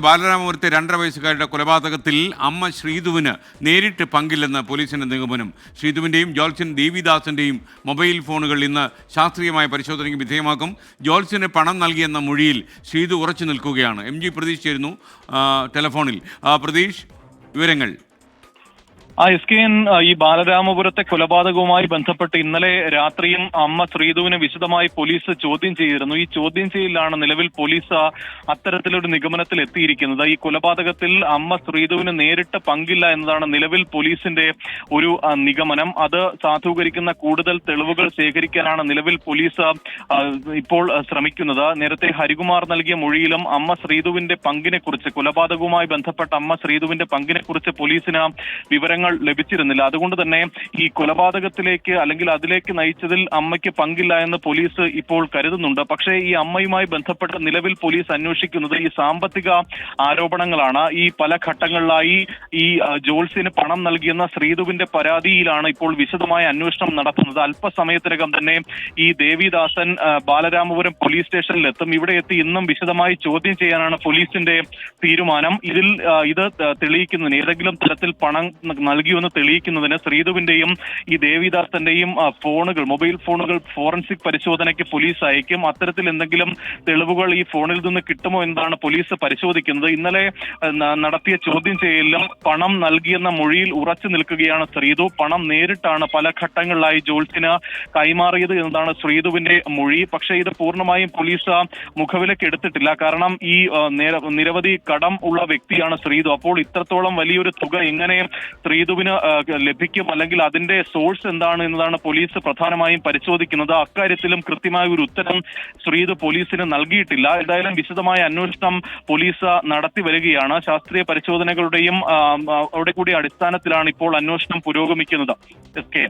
ബാലരാമപുരത്തെ രണ്ടര വയസ്സുകാരുടെ കൊലപാതകത്തിൽ അമ്മ ശ്രീധുവിന് നേരിട്ട് പങ്കില്ലെന്ന് പോലീസിന്റെ നിഗമനം. ശ്രീധുവിന്റെയും ജോൾസൻ ദേവിദാസിന്റെയും മൊബൈൽ ഫോണുകൾ ഇന്ന് ശാസ്ത്രീയമായ പരിശോധനയ്ക്ക് വിധേയമാക്കും. ജോൾസിന് പണം നൽകിയെന്ന മൊഴിയിൽ ശ്രീധു ഉറച്ചു നിൽക്കുകയാണ്. എം ജി പ്രതീഷ് ചേരുന്നു ടെലഫോണിൽ. പ്രതീഷ് വിവരങ്ങൾ. ആ എസ് കെ എൻ ഈ ബാലരാമപുരത്തെ കൊലപാതകവുമായി ബന്ധപ്പെട്ട് ഇന്നലെ രാത്രിയും അമ്മ ശ്രീധുവിനെ വിശദമായി പോലീസ് ചോദ്യം ചെയ്തിരുന്നു. ഈ ചോദ്യം ചെയ്യലിലാണ് നിലവിൽ പോലീസ് അത്തരത്തിലൊരു നിഗമനത്തിൽ എത്തിയിരിക്കുന്നത്. ഈ കൊലപാതകത്തിൽ അമ്മ ശ്രീധുവിന് നേരിട്ട് പങ്കില്ല എന്നതാണ് നിലവിൽ പോലീസിന്റെ ഒരു നിഗമനം. അത് സാധൂകരിക്കുന്ന കൂടുതൽ തെളിവുകൾ ശേഖരിക്കാനാണ് നിലവിൽ പോലീസ് ഇപ്പോൾ ശ്രമിക്കുന്നത്. നേരത്തെ ഹരികുമാർ നൽകിയ മൊഴിയിലും അമ്മ ശ്രീധുവിന്റെ പങ്കിനെക്കുറിച്ച് കൊലപാതകവുമായി ബന്ധപ്പെട്ട അമ്മ ശ്രീധുവിന്റെ പങ്കിനെക്കുറിച്ച് പോലീസിന് വിവരങ്ങൾ ലഭിച്ചിരുന്നില്ല. അതുകൊണ്ട് തന്നെ ഈ കൊലപാതകത്തിലേക്ക് അല്ലെങ്കിൽ അതിലേക്ക് നയിച്ചതിൽ അമ്മയ്ക്ക് പങ്കില്ല എന്ന് പോലീസ് ഇപ്പോൾ കരുതുന്നുണ്ട്. പക്ഷേ ഈ അമ്മയുമായി ബന്ധപ്പെട്ട നിലവിൽ പോലീസ് അന്വേഷിക്കുന്നത് ഈ സാമ്പത്തിക ആരോപണങ്ങളാണ്. ഈ പല ഘട്ടങ്ങളിലായി ഈ ജോൾസിന് പണം നൽകിയെന്ന ശ്രീധുവിന്റെ പരാതിയിലാണ് ഇപ്പോൾ വിശദമായ അന്വേഷണം നടത്തുന്നത്. അല്പസമയത്തിനകം തന്നെ ഈ ദേവിദാസൻ ബാലരാമപുരം പോലീസ് സ്റ്റേഷനിൽ എത്തും ഇവിടെ എത്തി ഇന്നും വിശദമായി ചോദ്യം ചെയ്യാനാണ് പോലീസിന്റെ തീരുമാനം. ഇതിൽ ഇത് തെളിയിക്കുന്നതിന് ഏതെങ്കിലും തരത്തിൽ പണം നൽകിയെന്ന് തെളിയിക്കുന്നതിന് ശ്രീധുവിന്റെയും ഈ ദേവിദാസന്റെയും ഫോണുകൾ മൊബൈൽ ഫോണുകൾ ഫോറൻസിക് പരിശോധനയ്ക്ക് പോലീസ് അയക്കും. അത്തരത്തിൽ എന്തെങ്കിലും തെളിവുകൾ ഈ ഫോണിൽ നിന്ന് കിട്ടുമോ എന്നതാണ് പോലീസ് പരിശോധിക്കുന്നത്. ഇന്നലെ നടത്തിയ ചോദ്യം ചെയ്യലിലും പണം നൽകിയെന്ന മൊഴിയിൽ ഉറച്ചു നിൽക്കുകയാണ് ശ്രീധു. പണം നേരിട്ടാണ് പല ഘട്ടങ്ങളിലായി ജോൾസിന് കൈമാറിയത് എന്നതാണ് ശ്രീധുവിന്റെ മൊഴി. പക്ഷേ ഇത് പൂർണമായും പോലീസ് മുഖവിലേക്ക് എടുത്തിട്ടില്ല. കാരണം ഈ നിരവധി കടം ഉള്ള വ്യക്തിയാണ് ശ്രീധു. അപ്പോൾ ഇത്രത്തോളം വലിയൊരു തുക എങ്ങനെ ശ്രീധുവിന് ആ, ലഭിക്കും അല്ലെങ്കിൽ അതിന്റെ സോഴ്സ് എന്താണ് എന്നതാണ് പോലീസ് പ്രധാനമായും പരിശോധിക്കുന്നത്. അക്കാര്യത്തിലും കൃത്യമായ ഒരു ഉത്തരം ശ്രീത് പോലീസിന് നൽകിയിട്ടില്ല. എന്തായാലും വിശദമായ അന്വേഷണം പോലീസ് നടത്തി വരികയാണ്. ശാസ്ത്രീയ പരിശോധനകളുടെയും അവിടെ കൂടി അടിസ്ഥാനത്തിലാണ് ഇപ്പോൾ അന്വേഷണം പുരോഗമിക്കുന്നത്. S K.